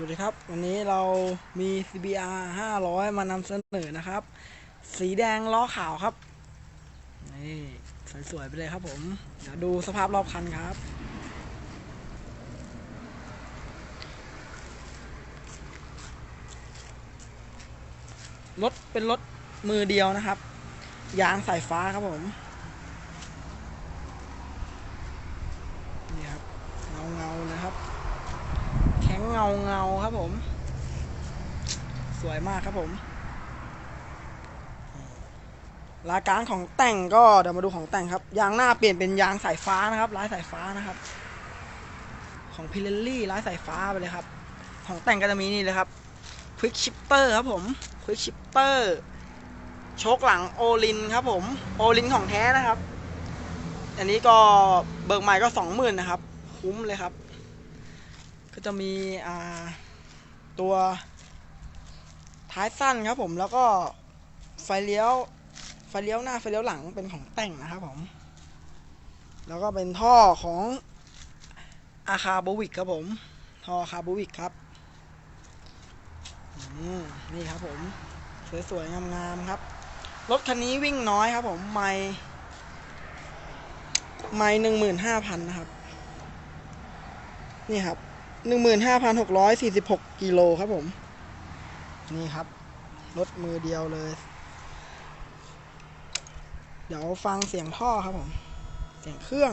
สวัสดีครับ วันนี้เรามี CBR 500 มานำเสนอนะครับ สีแดงล้อขาวครับ นี่สวยๆไปเลยครับผม เดี๋ยวดูสภาพรอบคันครับรถเป็นรถมือเดียวนะครับ ยางสายฟ้าครับผม นี่ครับ เงาเงาๆนะครับ แข็ง เงาเงาครับผม สวยมากครับผมรายการของแต่งก็เดี๋ยวมาดูของแต่งครับ ยางหน้าเปลี่ยนเป็นยางสายฟ้านะครับลายสายฟ้านะครับ ของพิเรลลี่ลายสายฟ้าไปเลยครับ ของแต่งก็จะมีนี่เลยครับควิกชิปเปอร์ครับผมควิกชิปเปอร์โชคหลังโอลินครับผมโอลินของแท้นะครับ อันนี้ก็เบิกใหม่ก็สองหมื่นนะครับ คุ้มเลยครับ ก็จะมีอ่าตัวท้ายสั้นครับผมแล้วก็ไฟเลี้ยวไฟเลี้ยวหน้าไฟเลี้ยวหลังเป็นของแต่งนะครับผม แล้วก็เป็นท่อของอาคาบวิกครับผม ท่ออาคาบวิกครับนี่ครับผม สวยๆ งามๆ ครับ รถคันนี้วิ่งน้อยครับผม ไม่ไม่หนึ่งหมื่นห้าพันนะครับ นี่ครับ หนึ่งหมื่นห้าพันหกร้อยสี่สิบหกกิโลครับผม นี่ครับ รถมือเดียวเลย เดี๋ยวฟังเสียงท่อครับผม เสียงเครื่อง